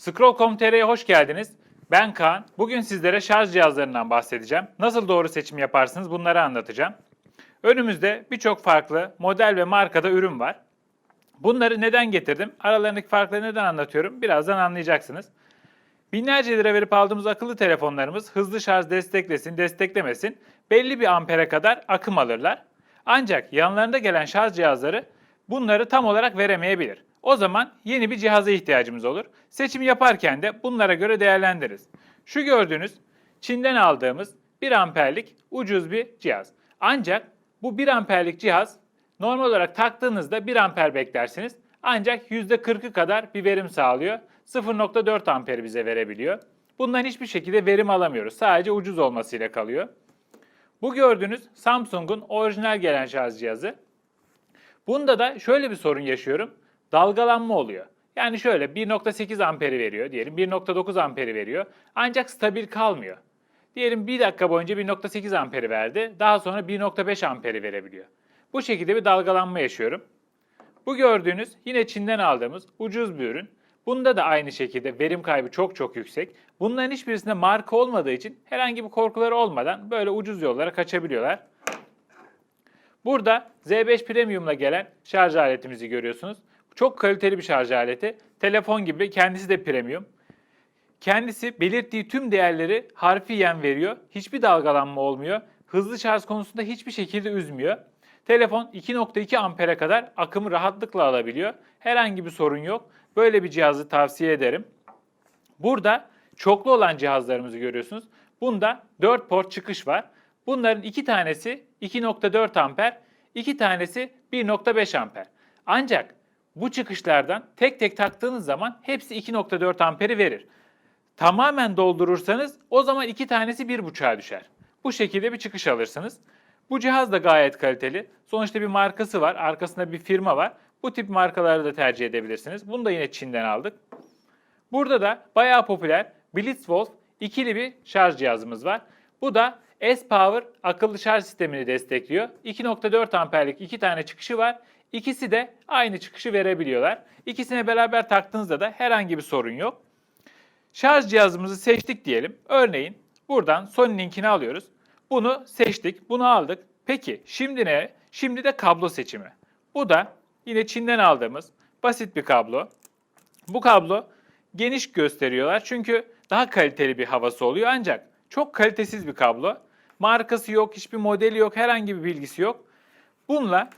Scroll.com.tr'ye hoş geldiniz. Ben Kaan. Bugün sizlere şarj cihazlarından bahsedeceğim. Nasıl doğru seçim yaparsınız bunları anlatacağım. Önümüzde birçok farklı model ve markada ürün var. Bunları neden getirdim? Aralarındaki farkları neden anlatıyorum? Birazdan anlayacaksınız. Binlerce lira verip aldığımız akıllı telefonlarımız hızlı şarj desteklesin, desteklemesin belli bir ampere kadar akım alırlar. Ancak yanlarında gelen şarj cihazları bunları tam olarak veremeyebilir. O zaman yeni bir cihaza ihtiyacımız olur. Seçim yaparken de bunlara göre değerlendiririz. Şu gördüğünüz Çin'den aldığımız 1 amperlik ucuz bir cihaz. Ancak bu 1 amperlik cihaz normal olarak taktığınızda 1 amper beklersiniz. Ancak %40'ı kadar bir verim sağlıyor. 0.4 amperi bize verebiliyor. Bundan hiçbir şekilde verim alamıyoruz. Sadece ucuz olmasıyla kalıyor. Bu gördüğünüz Samsung'un orijinal gelen şarj cihazı. Bunda da şöyle bir sorun yaşıyorum. Dalgalanma oluyor. Yani şöyle 1.8 amperi veriyor diyelim 1.9 amperi veriyor. Ancak stabil kalmıyor. Diyelim 1 dakika boyunca 1.8 amperi verdi. Daha sonra 1.5 amperi verebiliyor. Bu şekilde bir dalgalanma yaşıyorum. Bu gördüğünüz yine Çin'den aldığımız ucuz bir ürün. Bunda da aynı şekilde verim kaybı çok çok yüksek. Bunların hiçbirisinde marka olmadığı için herhangi bir korkuları olmadan böyle ucuz yollara kaçabiliyorlar. Burada Z5 Premium'la gelen şarj aletimizi görüyorsunuz. Çok kaliteli bir şarj aleti. Telefon gibi kendisi de premium. Kendisi belirttiği tüm değerleri harfiyen veriyor. Hiçbir dalgalanma olmuyor. Hızlı şarj konusunda hiçbir şekilde üzmüyor. Telefon 2.2 ampere kadar akımı rahatlıkla alabiliyor. Herhangi bir sorun yok. Böyle bir cihazı tavsiye ederim. Burada çoklu olan cihazlarımızı görüyorsunuz. Bunda 4 port çıkış var. Bunların iki tanesi 2.4 amper, iki tanesi 1.5 amper. Ancak bu çıkışlardan tek tek taktığınız zaman hepsi 2.4 amperi verir. Tamamen doldurursanız o zaman iki tanesi 1.5'a düşer. Bu şekilde bir çıkış alırsınız. Bu cihaz da gayet kaliteli. Sonuçta bir markası var, arkasında bir firma var. Bu tip markaları da tercih edebilirsiniz. Bunu da yine Çin'den aldık. Burada da bayağı popüler Blitzwolf ikili bir şarj cihazımız var. Bu da S-Power akıllı şarj sistemini destekliyor. 2.4 amperlik iki tane çıkışı var. İkisi de aynı çıkışı verebiliyorlar. İkisine beraber taktığınızda da herhangi bir sorun yok. Şarj cihazımızı seçtik diyelim. Örneğin buradan Sony linkini alıyoruz. Bunu seçtik, bunu aldık. Peki şimdi ne? Şimdi de kablo seçimi. Bu da yine Çin'den aldığımız basit bir kablo. Bu kablo geniş gösteriyorlar çünkü daha kaliteli bir havası oluyor ancak çok kalitesiz bir kablo. Markası yok, hiçbir modeli yok, herhangi bir bilgisi yok. Bununla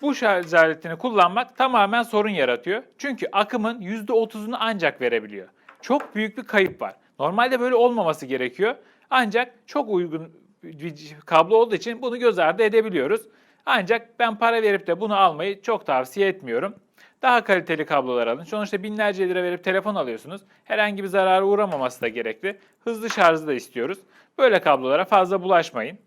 bu şarj aletini kullanmak tamamen sorun yaratıyor. Çünkü akımın %30'unu ancak verebiliyor. Çok büyük bir kayıp var. Normalde böyle olmaması gerekiyor. Ancak çok uygun bir kablo olduğu için bunu göz ardı edebiliyoruz. Ancak ben para verip de bunu almayı çok tavsiye etmiyorum. Daha kaliteli kablolar alın. Sonuçta binlerce lira verip telefon alıyorsunuz. Herhangi bir zarara uğramaması da gerekli. Hızlı şarjı da istiyoruz. Böyle kablolara fazla bulaşmayın.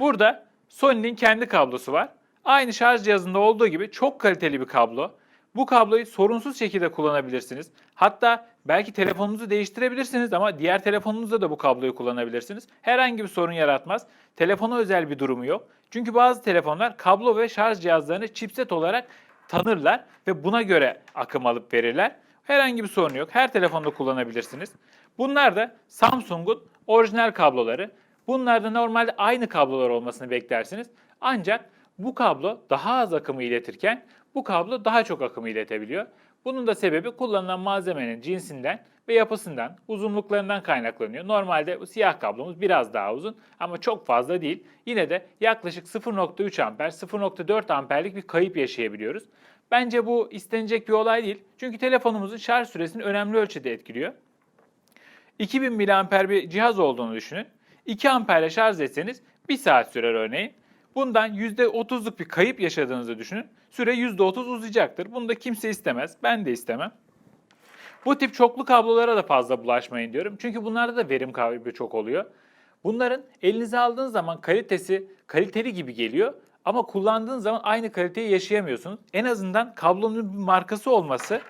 Burada Sony'nin kendi kablosu var. Aynı şarj cihazında olduğu gibi çok kaliteli bir kablo. Bu kabloyu sorunsuz şekilde kullanabilirsiniz. Hatta belki telefonunuzu değiştirebilirsiniz ama diğer telefonunuzda da bu kabloyu kullanabilirsiniz. Herhangi bir sorun yaratmaz. Telefona özel bir durumu yok. Çünkü bazı telefonlar kablo ve şarj cihazlarını chipset olarak tanırlar ve buna göre akım alıp verirler. Herhangi bir sorun yok. Her telefonda kullanabilirsiniz. Bunlar da Samsung'un orijinal kabloları. Bunlarda normalde aynı kablolar olmasını beklersiniz. Ancak bu kablo daha az akımı iletirken bu kablo daha çok akımı iletebiliyor. Bunun da sebebi kullanılan malzemenin cinsinden ve yapısından, uzunluklarından kaynaklanıyor. Normalde bu siyah kablomuz biraz daha uzun ama çok fazla değil. Yine de yaklaşık 0.3 amper, 0.4 amperlik bir kayıp yaşayabiliyoruz. Bence bu istenecek bir olay değil. Çünkü telefonumuzun şarj süresini önemli ölçüde etkiliyor. 2000 mAh bir cihaz olduğunu düşünün. 2 amperle şarj etseniz 1 saat sürer örneğin. Bundan %30'luk bir kayıp yaşadığınızı düşünün. Süre %30 uzayacaktır. Bunu da kimse istemez. Ben de istemem. Bu tip çoklu kablolara da fazla bulaşmayın diyorum. Çünkü bunlarda da verim kaybı çok oluyor. Bunların elinize aldığınız zaman kalitesi kaliteli gibi geliyor. Ama kullandığınız zaman aynı kaliteyi yaşayamıyorsunuz. En azından kablonun bir markası olması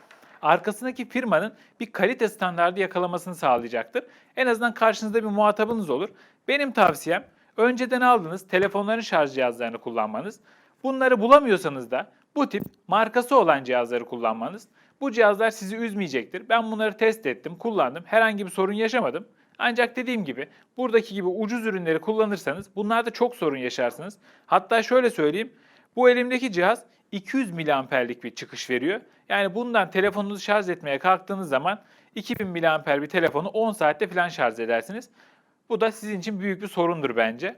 arkasındaki firmanın bir kalite standardı yakalamasını sağlayacaktır. En azından karşınızda bir muhatabınız olur. Benim tavsiyem önceden aldığınız telefonların şarj cihazlarını kullanmanız. Bunları bulamıyorsanız da bu tip markası olan cihazları kullanmanız. Bu cihazlar sizi üzmeyecektir. Ben bunları test ettim, kullandım. Herhangi bir sorun yaşamadım. Ancak dediğim gibi buradaki gibi ucuz ürünleri kullanırsanız bunlarda çok sorun yaşarsınız. Hatta şöyle söyleyeyim. Bu elimdeki cihaz 200 miliamperlik bir çıkış veriyor. Yani bundan telefonunuzu şarj etmeye kalktığınız zaman 2000 miliamper bir telefonu 10 saatte falan şarj edersiniz. Bu da sizin için büyük bir sorundur bence.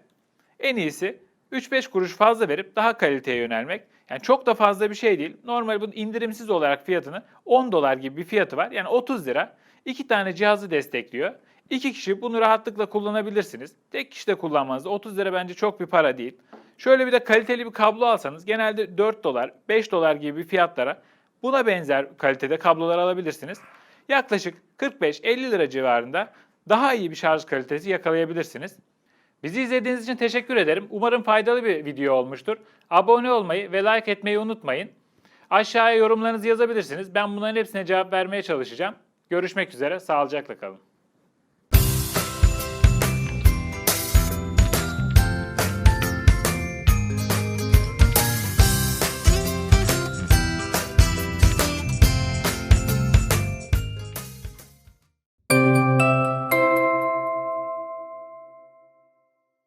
En iyisi 3-5 kuruş fazla verip daha kaliteye yönelmek. Yani çok da fazla bir şey değil. Normal bunun indirimsiz olarak fiyatını 10 dolar gibi bir fiyatı var. Yani 30 lira. İki tane cihazı destekliyor. İki kişi bunu rahatlıkla kullanabilirsiniz. Tek kişi de kullanmanızda 30 lira bence çok bir para değil. Şöyle bir de kaliteli bir kablo alsanız genelde 4 dolar, 5 dolar gibi fiyatlara buna benzer kalitede kablolar alabilirsiniz. Yaklaşık 45-50 lira civarında daha iyi bir şarj kalitesi yakalayabilirsiniz. Bizi izlediğiniz için teşekkür ederim. Umarım faydalı bir video olmuştur. Abone olmayı ve like etmeyi unutmayın. Aşağıya yorumlarınızı yazabilirsiniz. Ben bunların hepsine cevap vermeye çalışacağım. Görüşmek üzere, sağlıcakla kalın.